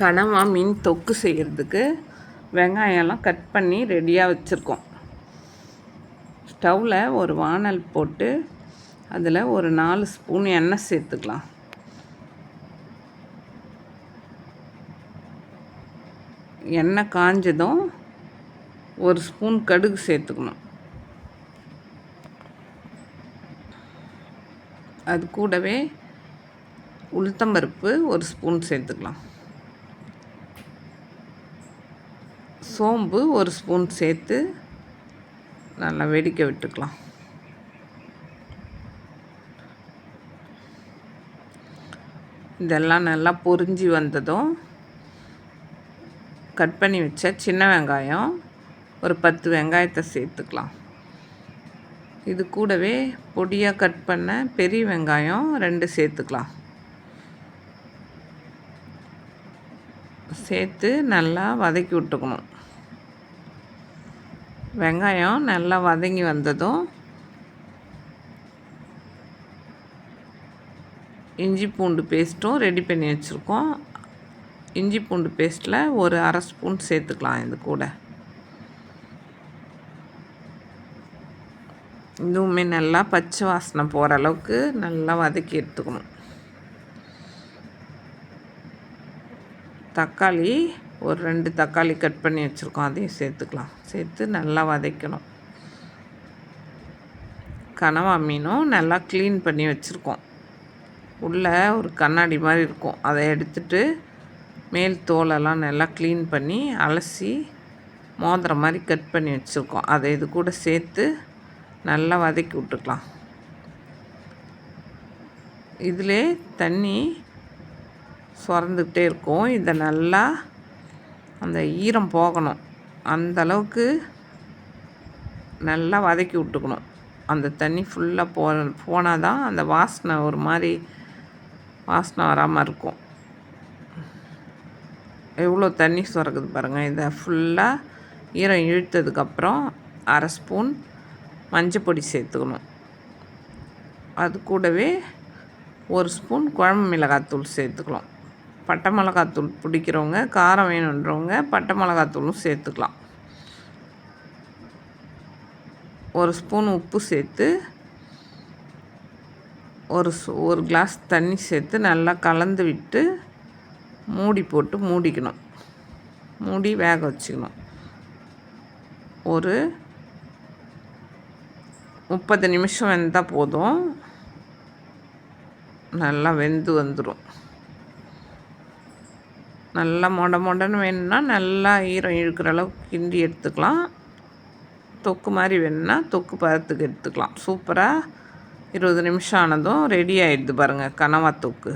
கனவா மீன் தொக்கு செய்கிறதுக்கு வெங்காயம்லாம் கட் பண்ணி ரெடியாக வச்சுருக்கோம். ஸ்டவ்வில் ஒரு வானல் போட்டு அதில் ஒரு நாலு ஸ்பூன் எண்ணெய் சேர்த்துக்கலாம். எண்ணெய் காஞ்சதும் ஒரு ஸ்பூன் கடுகு சேர்த்துக்கணும். அது கூடவே உளுத்தம்பருப்பு ஒரு ஸ்பூன் சேர்த்துக்கலாம். சோம்பு ஒரு ஸ்பூன் சேர்த்து நல்லா வெடிக்க விட்டுக்கலாம். இதெல்லாம் நல்லா பொரிஞ்சு வந்ததும் கட் பண்ணி வச்ச சின்ன வெங்காயம் ஒரு பத்து வெங்காயத்தை சேர்த்துக்கலாம். இது கூடவே பொடியாக கட் பண்ண பெரிய வெங்காயம் ரெண்டு சேர்த்துக்கலாம். சேர்த்து நல்லா வதக்கி விட்டுக்கணும். வெங்காயம் நல்லா வதங்கி வந்ததும் இஞ்சி பூண்டு பேஸ்ட்டும் ரெடி பண்ணி வச்சுருக்கோம். இஞ்சி பூண்டு பேஸ்ட்டில் ஒரு அரை ஸ்பூன் சேர்த்துக்கலாம் இது கூட. இதுவுமே நல்லா பச்சை வாசனை போகிற அளவுக்கு நல்லா வதக்கி எடுத்துக்கணும். தக்காளி ஒரு ரெண்டு தக்காளி கட் பண்ணி வச்சுருக்கோம். அதையும் சேர்த்துக்கலாம். சேர்த்து நல்லா வதக்கணும். கனவா மீனும் நல்லா க்ளீன் பண்ணி வச்சுருக்கோம். உள்ளே ஒரு கண்ணாடி மாதிரி இருக்கும். அதை எடுத்துட்டு மேல் தோலெல்லாம் நல்லா க்ளீன் பண்ணி அலசி மோதிர மாதிரி கட் பண்ணி வச்சுருக்கோம். அதை இது கூட சேர்த்து நல்லா வதக்கி விட்டுக்கலாம். இதிலே தண்ணி சுரந்துக்கிட்டே இருக்கும். இதை நல்லா அந்த ஈரம் போகணும். அந்த அளவுக்கு நல்லா வதக்கி விட்டுக்கணும். அந்த தண்ணி ஃபுல்லாக போ போனால் தான் அந்த வாசனை ஒரு மாதிரி வாசனை வராமல் இருக்கும். எவ்வளோ தண்ணி சுரக்குது பாருங்கள் இதை ஃபுல்லாக ஈரம் இழுத்ததுக்கப்புறம் அரை ஸ்பூன் மஞ்சப்பொடி சேர்த்துக்கணும். அது கூடவே ஒரு ஸ்பூன் குழம்பு மிளகாத்தூள் சேர்த்துக்கலாம். பட்டை மிளகாத்தூள் பிடிக்கிறவங்க காரம் வேணுன்றவங்க பட்டை மிளகாத்தூளும் சேர்த்துக்கலாம். ஒரு ஸ்பூன் உப்பு சேர்த்து ஒரு ஒரு கிளாஸ் தண்ணி சேர்த்து நல்லா கலந்து விட்டு மூடி போட்டு மூடிக்கணும். மூடி வேக வச்சுக்கணும். ஒரு முப்பது நிமிஷம் வெந்தால் போதும். நல்லா வெந்து வந்துடும் நல்லா மொட மொடன்னு வேணும்னா நல்லா ஈரம் இழுக்கிற அளவுக்கு கிண்டி எடுத்துக்கலாம். தொக்கு மாதிரி வேணும்னா தொக்கு பதத்துக்கு எடுத்துக்கலாம். சூப்பராக இருபது நிமிஷம் ஆனதும் ரெடி ஆகிடுது பாருங்கள் கனவா தொக்கு.